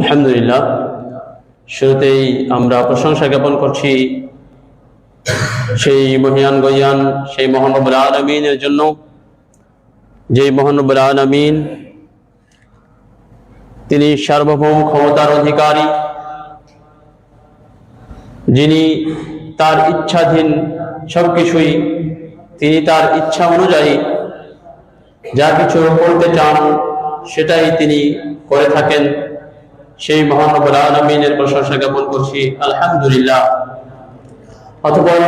আলহামদুলিল্লাহ। শুরুতেই আমরা প্রশংসা জ্ঞাপন করছি সেই মহিয়ান গয়ান, সেই মহানবুল আলমিনের জন্য। যেই মহানবুল আলমিন, তিনি সার্বভৌম ক্ষমতার অধিকারী। যিনি তার ইচ্ছাধীন সবকিছুই, তিনি তার ইচ্ছা অনুযায়ী যা কিছু করতে চান, সেটাই তিনি করে থাকেন। সেই মহানবুল আলমিনের প্রশংসা জ্ঞাপন করছি। আলহামদুলিল্লাহ। অতপর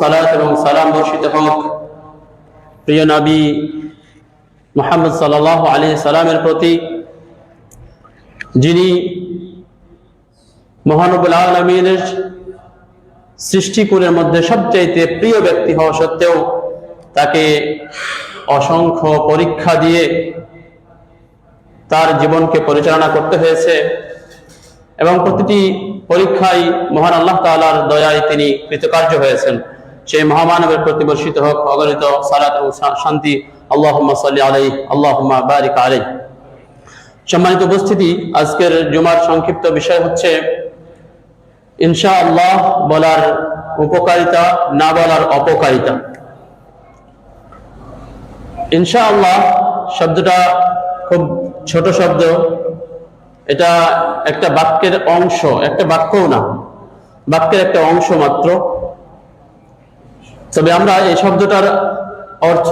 সালাত এবং সালাম বর্ষিত হোক। প্রিয় নবী মোহাম্মদ সাল্লাহ আলী সালামের প্রতি, যিনি মহানবুল আলমিনের সৃষ্টিকুলের মধ্যে সবচাইতে প্রিয় ব্যক্তি হওয়া সত্ত্বেও তাকে অসংখ্য পরীক্ষা দিয়ে তার জীবনকে পরিচালনা করতে হয়েছে। এবং প্রতিটি পরীক্ষায় মহান আল্লাহ তালার দয়ায় তিনি কৃতকার্য হয়েছেন। সেই মহামানবের প্রতি বর্ষিত হোক, অগণিত সালাত ও শান্তি। আল্লাহ সাল্লি আলাই আল্লাহ বারিক আলাই সম্মানিত উপস্থিতি, আজকের জুমার সংক্ষিপ্ত বিষয় হচ্ছে ইনশা আল্লাহ বলার উপকারিতা, না বলার অপকারিতা। ইনশা আল্লাহ শব্দটা খুব ছোট শব্দ এটা একটা বাক্যের অংশ, একটা বাক্যও না, বাক্যের একটা অংশ মাত্র। তবে আমরা এই শব্দটার অর্থ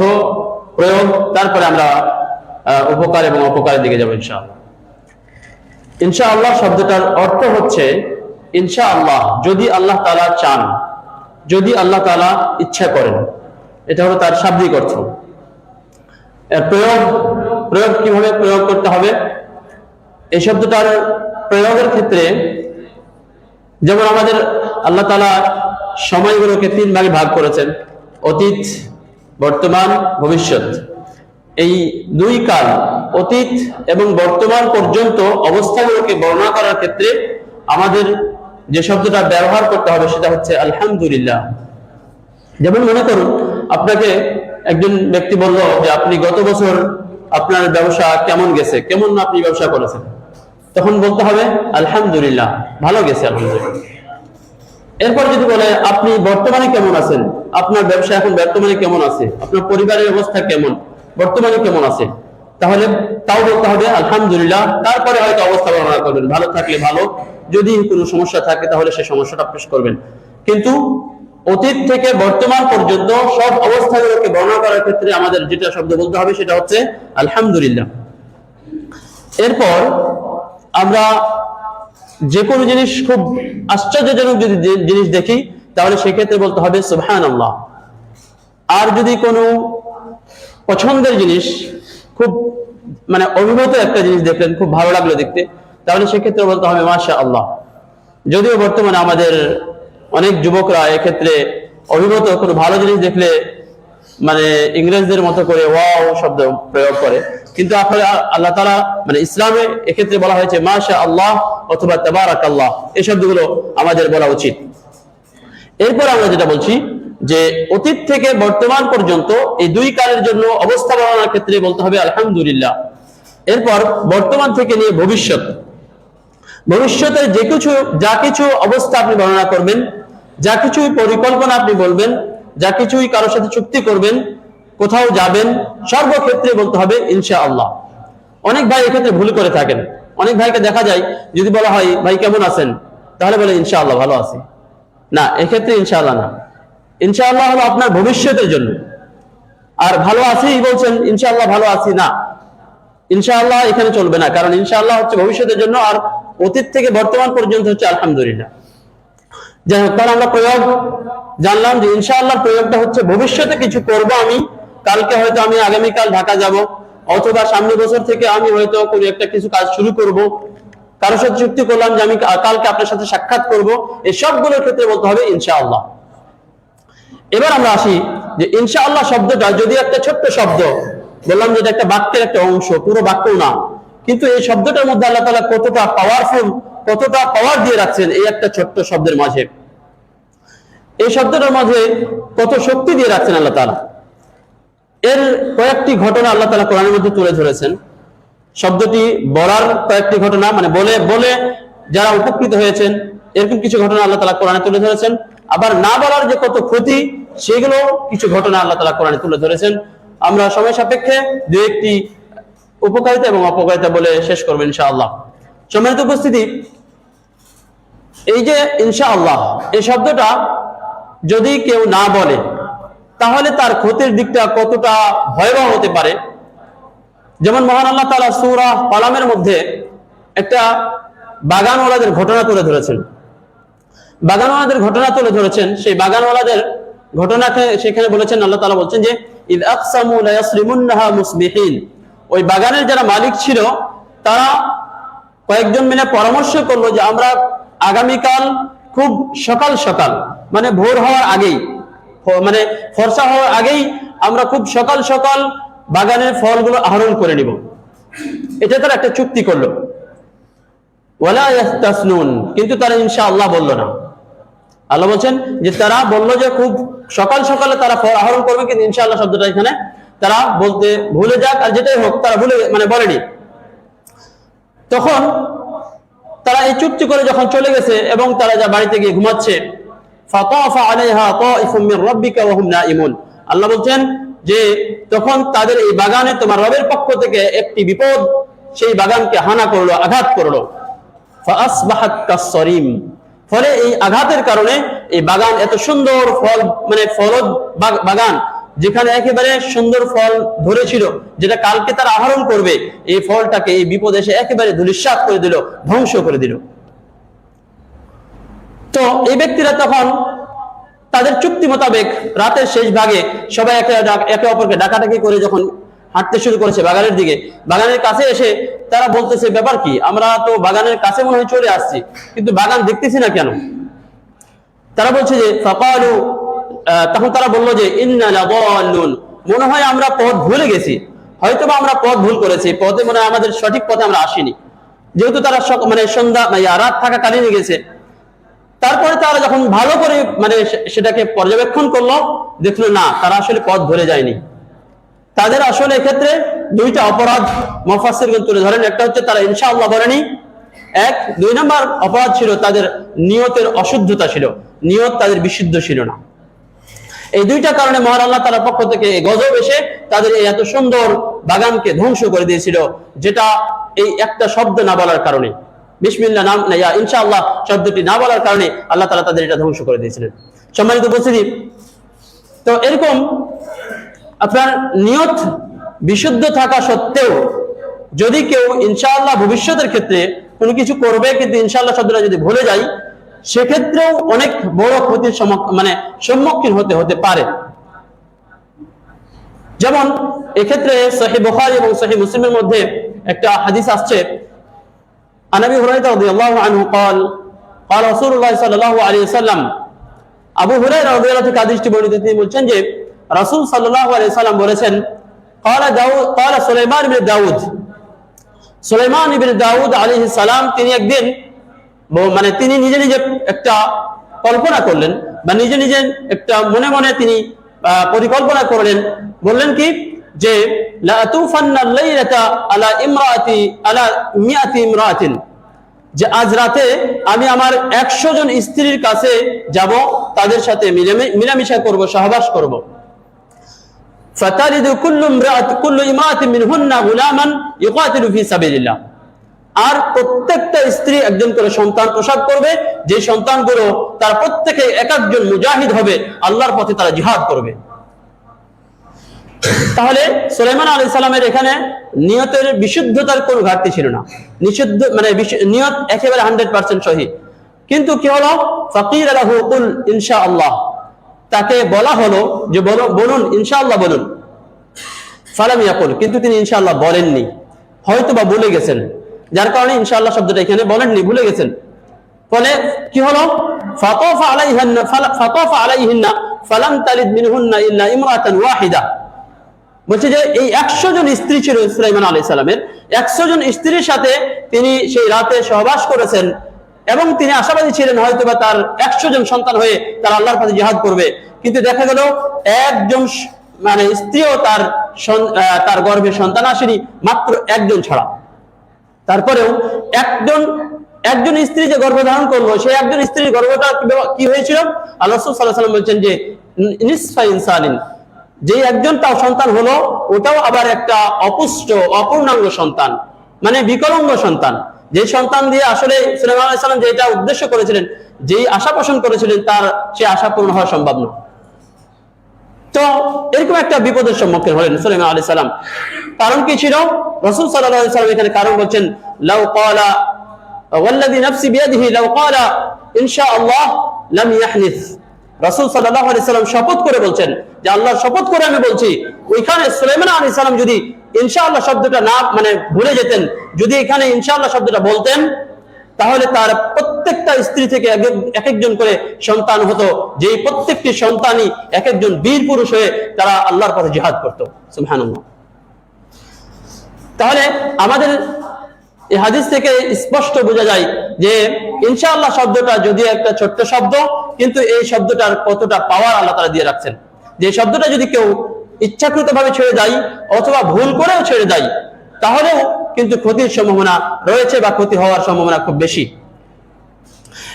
প্রয়োগ, তারপরে আমরা উপকার এবং অপকারের দিকে যাব ইনশাআল্লাহ। ইনশা আল্লাহ শব্দটার অর্থ হচ্ছে ইনশা আল্লাহ যদি আল্লাহ তালা চান, যদি আল্লাহ তালা ইচ্ছা করেন, এটা হলো তার শাব্দিক অর্থ। প্রয়োগ প্রয়োগ কীভাবে প্রয়োগ করতে হবে? এই শব্দটার প্রয়োগের ক্ষেত্রে যেমন আমাদের আল্লাহ তালা সময়গুলোকে তিন ভাগে ভাগ করেছেন, অতীত, বর্তমান, ভবিষ্যৎ। এই দুই কাল, অতীত এবং বর্তমান পর্যন্ত অবস্থাগুলোকে বর্ণনা করার ক্ষেত্রে আমাদের যে শব্দটা ব্যবহার করতে হবে সেটা হচ্ছে আলহামদুলিল্লাহ। যেমন মনে করুন, আপনাকে একজন ব্যক্তি বলল যে, আপনি গত বছর আপনার ব্যবসা কেমন গেছে? কেমন আপনি ব্যবসা করেছেন? তখন বলতে হবে, আলহামদুলিল্লাহ, ভালো গেছে, আলহামদুলিল্লাহ। এরপর যদি বলে, আপনি বর্তমানে কেমন আছেন? আপনার ব্যবসা এখন বর্তমানে কেমন আছে? আপনার পরিবারের অবস্থা কেমন? বর্তমানে কেমন আছে? তাহলে তাও বলতে হবে, আলহামদুলিল্লাহ। তারপরে হয়তো অবস্থা বর্ণনা করবেন, ভালো থাকলে ভালো। যদি কোনো সমস্যা থাকে, তাহলে সেই সমস্যাটা পেশ করবেন। কিন্তু অতীত থেকে বর্তমান পর্যন্ত সব অবস্থাগুলোকে বর্ণনা করার ক্ষেত্রে আমাদের যেটা শব্দ বলতে হবে, সেটা হচ্ছে, আলহামদুলিল্লাহ। এরপর আমরা যে কোনো জিনিস খুব আশ্চর্যজনক যদি জিনিস দেখি, তাহলে সেক্ষেত্রে বলতে হবে সুবহান আল্লাহ আর যদি কোনো পছন্দের জিনিস খুব মানে অভিভূত একটা জিনিস দেখলেন, খুব ভালো লাগল দেখতে, তাহলে সেক্ষেত্রে বলতে হবে মাসা আল্লাহ যদিও বর্তমানে আমাদের অনেক যুবকরা এক্ষেত্রে অভিভূত কোনো ভালো জিনিস দেখলে মানে ইংরেজদের মতো করে ওয়াও শব্দ প্রয়োগ করে। কিন্তু আসলে আল্লাহ তালা মানে ইসলামে এক্ষেত্রে বলা হয়েছে মাশা আল্লাহ অথবা তেবারাক আল্লাহ এই শব্দগুলো আমাদের বলা উচিত। এরপর আমরা যেটা বলছি, যে অতীত থেকে বর্তমান পর্যন্ত এই দুই কালের জন্য অবস্থা বর্ণনার ক্ষেত্রে বলতে হবে আলহামদুলিল্লাহ। এরপর বর্তমান থেকে নিয়ে ভবিষ্যৎ। ভবিষ্যতের যে কিছু, যা কিছু অবস্থা আপনি বর্ণনা করবেন, যা কিছুই পরিকল্পনা আপনি বলবেন, যা কিছুই কারোর সাথে চুক্তি করবেন কোথাও যাবেন, সর্বক্ষেত্রে বলতে হবে ইনশা আল্লাহ অনেক ভাই এক্ষেত্রে ভুল করে থাকেন। অনেক ভাইকে দেখা যায়, যদি বলা হয়, ভাই, কেমন আছেন? তাহলে বলে ইনশা আল্লাহ ভালো আছি। না, এক্ষেত্রে ইনশাআল্লাহ না। ইনশাআল্লাহ হলো আপনার ভবিষ্যতের জন্য। আর ভালো আছি বলছেন, ইনশাআল্লাহ, ভালো আছি। না, ইনশাআল্লাহ এখানে চলবে না। কারণ ইনশাআল্লাহ হচ্ছে ভবিষ্যতের জন্য, আর অতীত থেকে বর্তমান পর্যন্ত হচ্ছে আলহামদুলিল্লাহ। যাই হোক, তাহলে আমরা প্রয়োগ জানলাম যে ইনশাআল্লাহ প্রয়োগটা হচ্ছে, ভবিষ্যতে কিছু করব আমি কালকে হয়তো আমি আগামীকাল ঢাকা যাব, অথবা সামনে বছর থেকে আমি হয়তো কোনো একটা কিছু কাজ শুরু করব। কারোর সাথে চুক্তি করলাম যে আমি কালকে আপনার সাথে সাক্ষাৎ করব, এই সবগুলোর ক্ষেত্রে বলতে হবে ইনশাআল্লাহ। এবার আমরা আসি যে ইনশাআল্লাহ শব্দটা যদি একটা ছোট্ট শব্দ, বললাম যে এটা একটা বাক্যের একটা অংশ, পুরো বাক্য না। কিন্তু এই শব্দটার মধ্যে আল্লাহ তালা কতটা পাওয়ারফুল কতটা পাওয়ার দিয়ে রাখছেন, এই একটা ছোট্ট শব্দের মাঝে। এই শব্দটার মাঝে কত শক্তি দিয়ে রাখছেন আল্লাহ তালা এর কয়েকটি ঘটনা আল্লাহ তালা কোরআনের মধ্যে তুলে ধরেছেন। শব্দটি বলার কয়েকটি ঘটনা মানে বলে বলে যারা উপকৃত হয়েছেন, এরকম কিছু ঘটনা আল্লাহ তালা কোরআনে তুলে ধরেছেন। আবার না বলার যে কত ক্ষতি, সেগুলো কিছু ঘটনা আল্লাহ তালা কোরআনে তুলে ধরেছেন। আমরা সময় সাপেক্ষে দু একটি উপকারিতা এবং অপকারিতা বলে শেষ করব ইনশাআল্লাহ। সম্মানিত উপস্থিতি, এই যে ইনশাআল্লাহ, এই শব্দটা যদি কেউ না বলে তাহলে তার ক্ষতির দিকটা কতটা ভয়াবহ হতে পারে? যেমন মহান আল্লাহ তালা সুরা পালামের মধ্যে একটা বাগানওয়ালাদের ঘটনা তুলে ধরেছেন। বাগানওয়ালাদের ঘটনা তুলে ধরেছেন। সেই বাগানওয়ালাদের ঘটনাকে সেখানে বলেছেন, আল্লাহ তালা বলছেন যে, ইদ আকসামু লা ইয়াসরিমুন্নাহা ওই বাগানের যারা মালিক ছিল, তারা কয়েকজন মিলে পরামর্শ করল যে, আমরা আগামীকাল খুব সকাল সকাল মানে ভোর হওয়ার আগেই মানে ফর্সা হওয়ার আগেই আমরা খুব সকাল সকাল বাগানের ফলগুলো আহরণ করে নিব। এটা তারা একটা চুক্তি করল। কিন্তু তারা ইনশাআল্লাহ বলল না। আল্লাহ বলছেন যে তারা বলল যে খুব সকাল সকালে তারা ফল আহরণ করবে, কিন্তু ইনশাআল্লাহ শব্দটা এখানে তারা বলতে ভুলে যাক, আর যেটাই হোক তারা ভুলে মানে বলেনি। তখন তারা এই চুক্তি করে যখন চলে গেছে এবং তারা যা বাড়িতে গিয়ে ঘুমাচ্ছে ফাতাফা আলাইহা তাইফুম মির রাব্বিকা ওয়া হুম নাইমুন আল্লাহ বলছেন যে তখন তাদের এই বাগানে তোমার রবের পক্ষ থেকে একটি বিপদ সেই বাগানকে হানা করল, আঘাত করল। ফাসবাহাত কাসরিম ফলে এই আঘাতের কারণে এই বাগান এত সুন্দর ফল মানে ফলদ বাগান যেখানে একেবারে সুন্দর ফল ধরেছিল, যেটা কালকে তারা আহরণ করবে, এই ফলটাকে এই বিপদ এসে একেবারে ধুলিস্বাত করে দিল, ধ্বংস করে দিল। তো এই ব্যক্তিরা তখন তাদের চুক্তি মোতাবেক রাতের শেষ ভাগে সবাই একে একে অপরকে ডাকাডাকি করে যখন হাঁটতে শুরু করেছে বাগানের দিকে বাগানের কাছে এসে তারা বলতেছে ব্যাপার কি? আমরা তো বাগানের কাছে মনে হয় চলে আসছি কিন্তু বাগান দেখতেছি না কেন? তারা বলছে যে আহ, তখন তারা বলল যে ইন্না মনে হয় আমরা পথ ভুলে গেছি। হয়তো আমরা পথ ভুল করেছি পথে মনে হয় আমাদের সঠিক পথে আমরা আসিনি। যেহেতু তারা মানে সন্ধ্যা মানে রাত থাকাকালীন গেছে তারপরে তারা যখন ভালো করে মানে সেটাকে পর্যবেক্ষণ করল, দেখল না, তারা আসলে পথ ধরে যায়নি। তাদের আসলে এক্ষেত্রে দুইটা অপরাধ মফাসির তুলে ধরেন। একটা হচ্ছে তারা ইনশাআল্লাহ বলেনি এক, দুই নম্বর অপরাধ ছিল তাদের নিয়তের অশুদ্ধতা ছিল। নিয়ত তাদের বিশুদ্ধ ছিল না। এই দুইটা কারণে মহান আল্লাহ পক্ষ থেকে গজব এসে তাদের এই এত সুন্দর বাগানকে ধ্বংস করে দিয়েছিল, যেটা এই একটা শব্দ না বলার কারণে। বিসমিল্লা নাম না, ইয়া ইনশাআল্লাহ, শব্দটি না বলার কারণে আল্লাহ তালা তাদের এটা ধ্বংস করে দিয়েছিলেন। সম্মানিত উপস্থিতি, তো এরকম আপনার নিয়ত বিশুদ্ধ থাকা সত্ত্বেও যদি কেউ ইনশাআল্লাহ ভবিষ্যতের ক্ষেত্রে কোনো কিছু করবে, কিন্তু ইনশাআল্লাহ শব্দটা যদি ভুলে যায়, সেক্ষেত্রেও অনেক বড় ক্ষতির মানে সম্মুখীন হতে হতে পারে। যেমন এক্ষেত্রে সহি বুখারী এবং সহি মুসলিমের মধ্যে একটা হাদিস আসছে আনাবি হুরাইরা রাদিয়াল্লাহু আনহু قال قال رسول الله صلى الله عليه وسلم আবু হুরায়রা রাদিয়াল্লাহু থেকে হাদিসটি বর্ণিত তিনি বলছেন যে রাসূল সাল্লাল্লাহু আলাইহি সাল্লাম বলেছেন قال দাউদ قال সুলাইমান ইবনে দাউদ সুলাইমান ইবনে দাউদ আলাইহিস সালাম তিনি একদিন ব- মানে তিনি নিজে নিজে একটা কল্পনা করলেন বা নিজে নিজে একটা মনে মনে তিনি আহ, পরিকল্পনা করলেন বললেন কি যে যে, আজ রাতে আমি আমার একশো জন স্ত্রীর কাছে যাব, তাদের সাথে মিলামিশা করব, সহবাস করব। আর প্রত্যেকটা স্ত্রী একজন করে সন্তান প্রসাদ করবে, যে সন্তানগুলো তার প্রত্যেকে এক একজন মুজাহিদ হবে, আল্লাহর পথে তারা জিহাদ করবে। তাহলে সুলাইমান আলী সালামের এখানে নিয়তের বিশুদ্ধতার কোনো ঘাটতি ছিল না। নিষিদ্ধ মানে নিয়ত একেবারে হান্ড্রেড পার্সেন্ট সহি। কিন্তু কি হলো? ফকির আলাহু কুল ইনশা আল্লাহ তাকে বলা হলো যে বলো, বলুন, ইনশাআল্লাহ বলুন। ফালাম ইয়াকুল, কিন্তু তিনি ইনশাআল্লাহ বলেননি। হয়তো বা ভুলে গেছেন। যার কারণে ইনশাআল্লাহ শব্দটা এখানে বলেননি, ভুলে গেছেন। ফলে কি হলো? ফাতাফা আলাইহিন্না ফাতাফা আলাইহিন্না ফালাম তালিদ মিনহুন্না ইল্লা ইমরাতান ওয়াহিদা। বলছে যে এই একশো জন স্ত্রী ছিল সুলাইমান আলী সালামের। একশো জন স্ত্রীর সাথে তিনি সেই রাতে সহবাস করেছেন এবং তিনি আশাবাদী ছিলেন হয়তো বা তার একশো জন সন্তান হয়ে তার আল্লাহর পথে জিহাদ করবে। কিন্তু দেখা গেল একজন মানে স্ত্রীও তার তার গর্ভে সন্তান আসেনি, মাত্র একজন ছাড়া। তারপরেও একজন একজন স্ত্রী যে গর্ভধারণ করল, সেই একজন স্ত্রীর গর্ভটা কি হয়েছিল? আল্লাহ আলাইহি সাল্লাম বলছেন যে নিসফা ইনসানিন। যে একজন তাও সন্তান হলো, ওটাও আবার একটা অপুষ্ট, অপূর্ণাঙ্গ সন্তান মানে বিকলাঙ্গ সন্তান। যে সন্তান দিয়ে আসলে সালাম যেটা উদ্দেশ্য করেছিলেন, যেই আশা পোষণ করেছিলেন, তার সে আশা পূর্ণ হওয়া সম্ভব নয় তো এরকম একটা বিপদের সম্মুখীন হলেন সুলাইমান আলাইহিস সালাম। কারণ কি ছিল? রাসূল সাল্লাম এখানে কারণ বলছেন, লাউ ক্বালা ওয়াল্লাযী নাফসি বিয়াদিহি, লাউ ক্বালা ইনশাআল্লাহ লাম ইয়াহনিস। রাসূল আলাইহি সাল্লাম শপথ করে বলছেন যে আল্লাহর শপথ করে আমি বলছি, ওইখানে সুলাইমান আলাইহিস সালাম যদি ইনশাআল্লাহ শব্দটা না মানে ভুলে যেতেন, যদি এখানে ইনশাআল্লাহ শব্দটা বলতেন, তাহলে তার প্রত্যেকটা স্ত্রী থেকে এক এক- এক একজন করে সন্তান হতো। যেই প্রত্যেকটি সন্তানই এক একজন বীর পুরুষ হয়ে তারা আল্লাহর পথে জিহাদ করতো। তাহলে আমাদের এই হাদিস থেকে স্পষ্ট বোঝা যায় যে ইনশাআল্লাহ শব্দটা যদিও একটা ছোট্ট শব্দ কিন্তু এই শব্দটার কতটা পাওয়ার আল্লাহ তারা দিয়ে রাখছেন? যে শব্দটা যদি কেউ ইচ্ছাকৃত ভাবে ছেড়ে দেয় অথবা ভুল করেও ছেড়ে দেয়, তাহলেও কিন্তু ক্ষতির সম্ভাবনা রয়েছে বা ক্ষতি হওয়ার সম্ভাবনা খুব বেশি।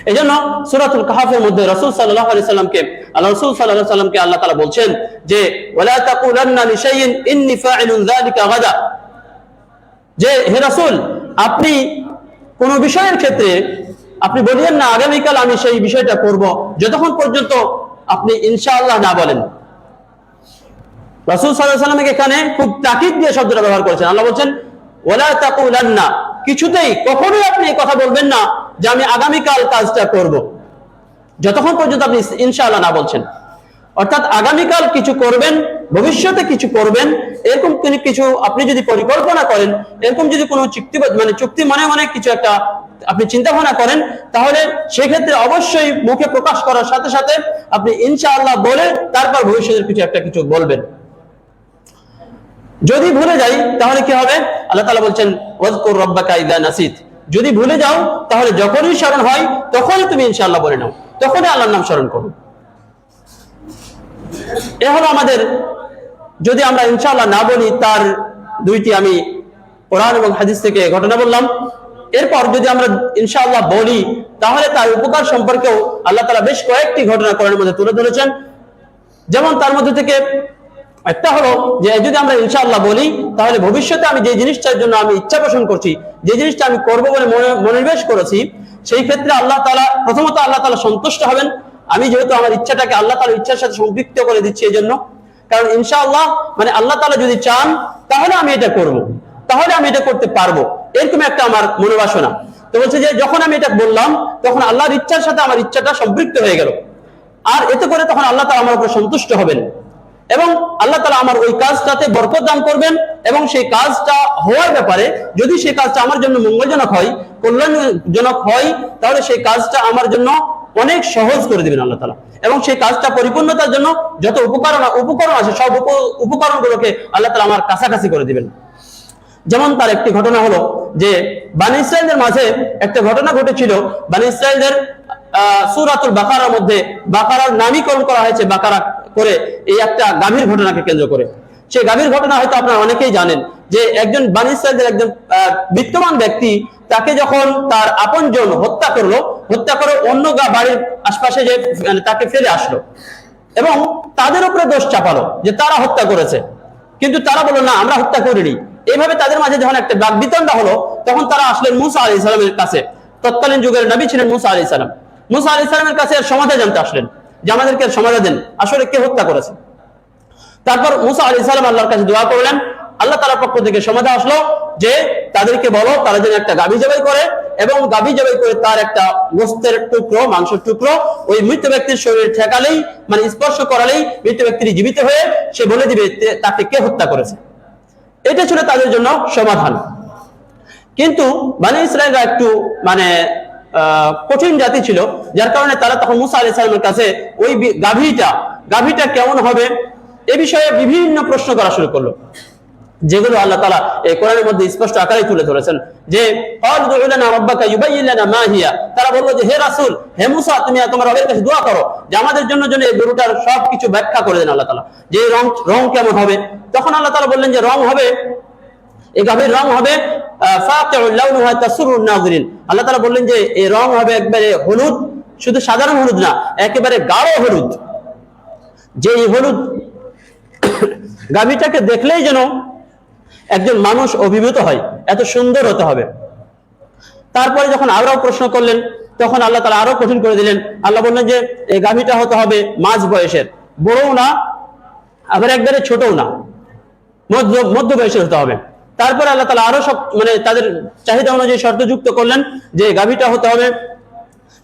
এই জন্য সুরাতুল কাহাফের মধ্যে রসুল সাল্লাহ আলি সাল্লামকে, আল্লাহ রসুল সাল্লাহ সাল্লামকে আল্লাহ তালা বলছেন যে যে, হে রাসূল, আপনি কোন বিষয়ের ক্ষেত্রে আপনি বলিয়েন না, আগামীকাল আমি সেই বিষয়টা করব। যতক্ষণ পর্যন্ত আপনি ইনশাআল্লাহ না বলেন। রাসূল সাল্লাল্লাহু আলাইহি সাল্লাম এখানে খুব তাকিদ দিয়ে শব্দটা ব্যবহার করেছেন। আল্লাহ বলছেন ওয়ালা তাকুলান্না কিছুতেই কখনোই আপনি এই কথা বলবেন না যে আমি আগামীকাল কাজটা করব। যতক্ষণ পর্যন্ত আপনি ইনশাআল্লাহ না বলছেন। অর্থাৎ আগামীকাল কিছু করবেন, ভবিষ্যতে কিছু করবেন, এরকম কিছু আপনি যদি পরিকল্পনা করেন, এরকম যদি কোনো চুক্তি মানে চুক্তি মানে মনে কিছু একটা আপনি চিন্তা ভাবনা করেন, তাহলে সেক্ষেত্রে অবশ্যই মুখে প্রকাশ করার সাথে সাথে আপনি ইনশাআল্লাহ বলে তারপর ভবিষ্যতের কিছু একটা কিছু বলবেন। যদি ভুলে যাই, তাহলে কি হবে? আল্লাহ তাআলা বলছেন, ওয়াজকুর রাব্বাকা ইযা নাসিত। যদি ভুলে যাও, তাহলে যখনই স্মরণ হয় তখনই তুমি ইনশাআল্লাহ বলে নাও। তখনই আল্লাহর নাম স্মরণ করো। এ হলো আমাদের, যদি আমরা ইনশাআল্লাহ না বলি, তার দুইটি আমি কোরআন এবং হাদিস থেকে ঘটনা বললাম। এরপর যদি আমরা ইনশাআল্লাহ বলি, তাহলে তার উপকার সম্পর্কেও আল্লাহ তালা বেশ কয়েকটি ঘটনা কোরআনের মধ্যে তুলে ধরেছেন। যেমন তার মধ্যে থেকে একটা হলো যে, যদি আমরা ইনশাআল্লাহ বলি, তাহলে ভবিষ্যতে আমি যে জিনিসটার জন্য আমি ইচ্ছা পোষণ করছি, যে জিনিসটা আমি করব বলে মনে- মনোনিবেশ করেছি, সেই ক্ষেত্রে আল্লাহ তালা প্রথমত আল্লাহ তাআলা সন্তুষ্ট হবেন। আমি যেহেতু আমার ইচ্ছাটাকে আল্লাহ তাআলার ইচ্ছার সাথে সম্পৃক্ত করে দিচ্ছি এই জন্য কারণ ইনশাআল্লাহ মানে আল্লাহ তালা যদি চান, তাহলে আমি এটা করব। তাহলে আমি এটা করতে পারব। এরকম একটা আমার মনোবাসনা। তো বলছে যে, যখন আমি এটা বললাম, তখন আল্লাহর ইচ্ছার সাথে আমার ইচ্ছাটা সম্পৃক্ত হয়ে গেল। আর এতে করে তখন আল্লাহ তাআলা আমার উপর সন্তুষ্ট হবেন। এবং আল্লাহ তালা আমার ওই কাজটাতে বরকত দান করবেন এবং সেই কাজটা হওয়ার ব্যাপারে যদি সেই কাজটা আমার জন্য মঙ্গলজনক হয়, কল্যাণজনক হয়, তাহলে সেই কাজটা আমার জন্য অনেক সহজ করে দিবেন আল্লাহ তালা এবং সেই কাজটা পরিপূর্ণতার জন্য যত উপকরণ উপকরণ আছে, সব উপ- উপকরণগুলোকে আল্লাহ তালা আমার কাছাকাছি করে দিবেন। যেমন তার একটি ঘটনা হলো যে বানি ইসরায়েলদের মাঝে একটা ঘটনা ঘটেছিল। বানি ইসরায়েলদের সূরাতুল বাকারার মধ্যে বাকারার নামীকরণ করা হয়েছে বাকারা করে এই একটা গাভীর ঘটনাকে কেন্দ্র করে। সেই গাভীর ঘটনা হয়তো আপনারা অনেকেই জানেন যে একজন বানি ইসরায়েলদের একজন বিত্তমান ব্যক্তি তাকে যখন তার আপনজন হত্যা করল, হত্যা করে অন্য গা- বাড়ির আশপাশে যে মানে তাকে ফেলে আসলো এবং তাদের উপরে দোষ চাপালো যে তারা হত্যা করেছে। কিন্তু তারা বলল, না, আমরা হত্যা করিনি। এইভাবে তাদের মাঝে যখন একটা বাক বিতণ্ডা হলো, তখন তারা আসলেন মুসা আলি সালামের কাছে, তৎকালীন যুগের নবী ছিলেন মুসা আলি সালাম। মুসা আলি সালামের কাছে এর সমাধা জানতে আসলেন যে আমাদেরকে সমাধা দেন, আসলে কে হত্যা করেছে? তারপর মুসা আলি সালাম আল্লাহর কাছে দোয়া করলেন, আল্লাহ তালার পক্ষ থেকে সমাধা আসলো যে তাদেরকে বলো, তারা যেন একটা গাভী জবাই করে এবং গাভী জবাই করে তার একটা গোস্তের টুকরো, মাংসের টুকরো, ওই মৃত ব্যক্তির শরীরে ঠেকালেই মানে স্পর্শ করালেই মৃত ব্যক্তির জীবিত হয়ে সে বলে দিবে তাকে কে হত্যা করেছে? এটা ছিল তাদের জন্য সমাধান। কিন্তু মানে ইসরায়েলরা একটু মানে কঠিন জাতি ছিল, যার কারণে তারা তখন মুসা আলি সালামের কাছে ওই গাভীটা গাভীটা কেমন হবে এ বিষয়ে বিভিন্ন প্রশ্ন করা শুরু করল। যেগুলো আল্লাহ তালা এই কোরআনের মধ্যে স্পষ্ট আকারে তুলে ধরেছেন। যে। তারা বলল যে, হে রাসূল, হে মুসা, তুমি তোমার রবের কাছে দোয়া করো যে আমাদের জন্য যেন এই গরুটার সবকিছু ব্যাখ্যা করে দেন আল্লাহ তালা যে রং রং কেমন হবে? তখন আল্লাহ তালা বললেন যে, রং হবে, এই গাভীর রং হবে আল্লাহ তাআলা বললেন যে, এই রং হবে একবারে হলুদ, শুধু সাধারণ হলুদ না, একেবারে গাঢ় হলুদ। যে হলুদ গাভীটাকে দেখলেই যেন একজন মানুষ অভিভূত হয়, এত সুন্দর হতে হবে। তারপরে যখন আরও প্রশ্ন করলেন, তখন আল্লাহ তালা আরও কঠিন করে দিলেন। আল্লাহ বললেন যে এই গাভীটা হতে হবে মাঝ বয়সের। বড়ও না, আবার একবারে ছোটও না। মধ্য মধ্য বয়সের হতে হবে। তারপরে আল্লাহ তালা আরও সব মানে তাদের চাহিদা অনুযায়ী শর্ত যুক্ত করলেন যে, গাভীটা হতে হবে,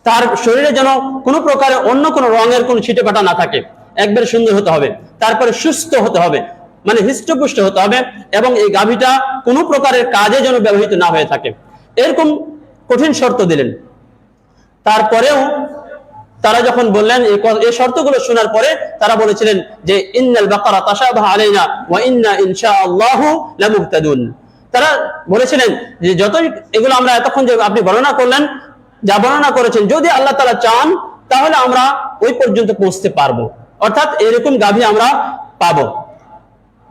তার শরীরে যেন কোনো প্রকারে অন্য কোনো রঙের কোনো ছিটে না থাকে। একবারে সুন্দর হতে হবে। তারপরে সুস্থ হতে হবে। মানে হৃষ্টপুষ্ট হতে হবে এবং এই গাভীটা কোনো প্রকারের কাজে যেন ব্যবহৃত না হয়ে থাকে। এরকম কঠিন শর্ত দিলেন। তারপরেও তারা যখন বললেন এই শর্তগুলো শোনার পরে তারা বলেছিলেন যে, ইন্নাল বাকারা তাশাবাহ আলাইনা ওয়া ইন্না ইনশাআল্লাহু লামুহতাদুন তারা বলেছিলেন যে, যতই এগুলো আমরা এতক্ষণ যে আপনি বর্ণনা করলেন, যা বর্ণনা করেছেন, যদি আল্লাহ তাআলা চান, তাহলে আমরা ওই পর্যন্ত পৌঁছতে পারব। অর্থাৎ এরকম গাভী আমরা পাবো।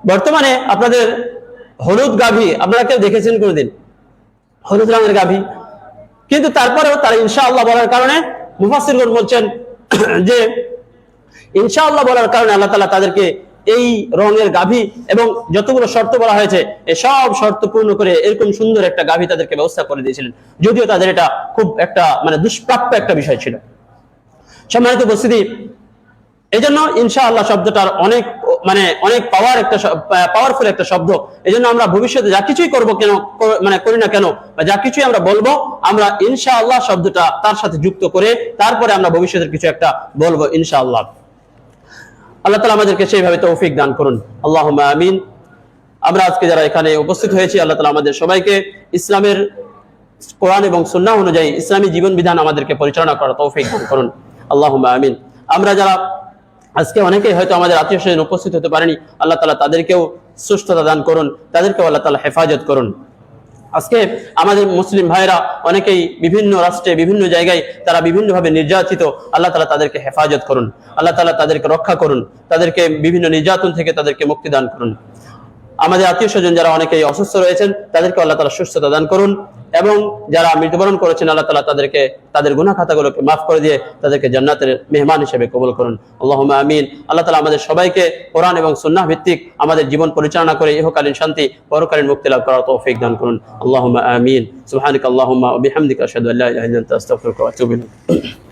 বর্তমানে আপনাদের হলুদ গাভী, আপনারা কেউ দেখেছেন কোনোদিন? হলুদ রঙের গাভী। কিন্তু তারপরেও তারা ইনশাআল্লাহ বলার কারণে মুফাসিরগণ বলছেন যে ইনশাআল্লাহ বলার কারণে আল্লাহ তাআলা তাদেরকে এই রঙের গাভী এবং যতগুলো শর্ত বলা হয়েছে এই সব শর্ত পূর্ণ করে এরকম সুন্দর একটা গাভী তাদেরকে ব্যবস্থা করে দিয়েছিলেন। যদিও তাদের এটা খুব একটা মানে দুষ্প্রাপ্য একটা বিষয় ছিল। সম্মানিত উপস্থিতি এই জন্য ইনশাআল্লাহ শব্দটার অনেক মানে অনেক পাওয়ার একটা পাওয়ারফুল একটা শব্দ। এই আমরা ভবিষ্যতে যা কিছুই করব কেন মানে করি না কেন, বা যা কিছুই আমরা বলব, আমরা ইনশাআল্লাহ শব্দটা তার সাথে যুক্ত করে তারপরে আমরা ভবিষ্যতের কিছু একটা বলব, ইনশাআল্লাহ। আল্লাহ তালা আমাদেরকে সেইভাবে তৌফিক দান করুন। আল্লাহ আমিন। আমরা আজকে যারা এখানে উপস্থিত হয়েছি, আল্লাহ তালা আমাদের সবাইকে ইসলামের কোরআন এবং সুন্নাহ অনুযায়ী ইসলামী জীবন বিধান আমাদেরকে পরিচালনা করা তৌফিক দান করুন। আল্লাহ আমিন। আমরা যারা আজকে অনেকেই হয়তো আমাদের আত্মীয় স্বজন উপস্থিত হতে পারেনি, আল্লাহ তালা তাদেরকেও সুস্থতা দান করুন, তাদেরকেও আল্লাহ তালা হেফাজত করুন। আজকে আমাদের মুসলিম ভাইরা অনেকেই বিভিন্ন রাষ্ট্রে, বিভিন্ন জায়গায় তারা বিভিন্নভাবে নির্যাতিত, আল্লাহ তালা তাদেরকে হেফাজত করুন, আল্লাহ তালা তাদেরকে রক্ষা করুন, তাদেরকে বিভিন্ন নির্যাতন থেকে তাদেরকে মুক্তি দান করুন। আমাদের আত্মীয় স্বজন যারা অনেকেই অসুস্থ রয়েছেন, তাদেরকে আল্লাহ তালা সুস্থতা দান করুন এবং যারা মৃত্যুবরণ করেছেন, আল্লাহ তালা তাদেরকে, তাদের গুনা খাতাগুলোকে মাফ করে দিয়ে তাদেরকে জান্নাতের মেহমান হিসেবে কবুল করুন। আল্লাহ আমিন। আল্লাহ তালা আমাদের সবাইকে কোরআন এবং সুন্নাহ ভিত্তিক আমাদের জীবন পরিচালনা করে ইহকালীন শান্তি, পরকালীন মুক্তি লাভ করার তৌফিক দান করুন। আল্লাহ আমিন। সুবহানিক আল্লাহুম্মা ওয়া বিহামদিকা আশহাদু আল্লা ইলাহা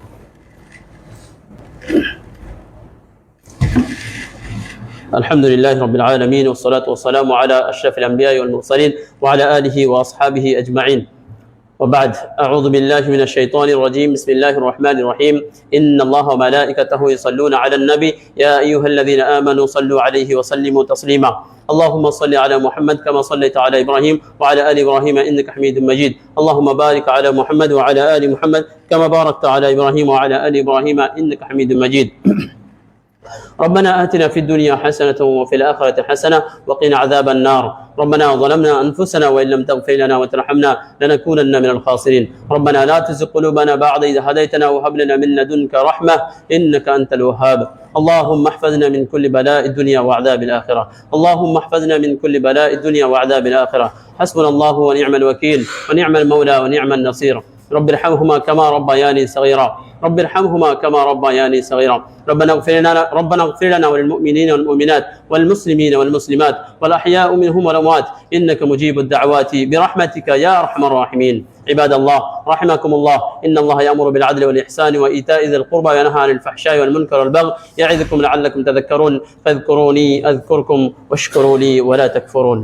الحمد لله رب العالمين والصلاة والسلام على أشرف الأنبياء والمرسلين وعلى آله وأصحابه أجمعين. وبعد أعوذ بالله من الشيطان الرجيم. بسم الله الرحمن الرحيم. إن الله وملائكته يصلون على النبي. يا أيها الذين آمنوا صلوا عليه وسلموا تسليما. اللهم صل على محمد كما صليت على إبراهيم وعلى آل إبراهيم إنك حميد مجيد. اللهم بارك على محمد وعلى آل محمد كما باركت على إبراهيم وعلى آل إبراهيم إنك حميد مجيد. ربنا آتنا في الدنيا حسنة وفي الآخرة حسنة وقنا عذاب النار. ربنا ظلمنا أنفسنا وإن لم تغفر لنا وترحمنا لنكونن من الخاسرين. ربنا لا تزغ قلوبنا بعد إذ هديتنا وهب لنا من لدنك رحمة إنك أنت الوهاب. اللهم احفظنا من كل بلاء الدنيا وعذاب الآخرة. اللهم احفظنا من كل بلاء الدنيا وعذاب الآخرة. حسبنا الله ونعم الوكيل ونعم المولى ونعم النصير. رب ارحمهما كما ربياني صغيرا. رب ارحمهما كما ربياني صغيرا. ربنا اغفر لنا ربنا اغفر لنا وللمؤمنين والمؤمنات والمسلمين والمسلمات والأحياء منهم والأموات. إنك مجيب الدعوات برحمتك يا أرحم الراحمين. عباد الله رحمكم الله. إن الله يأمر بالعدل والإحسان وإيتاء ذي القربى وينهى عن الفحشاء والمنكر والبغي يعظكم لعلكم تذكرون. فاذكروني أذكركم واشكروا لي ولا تكفرون.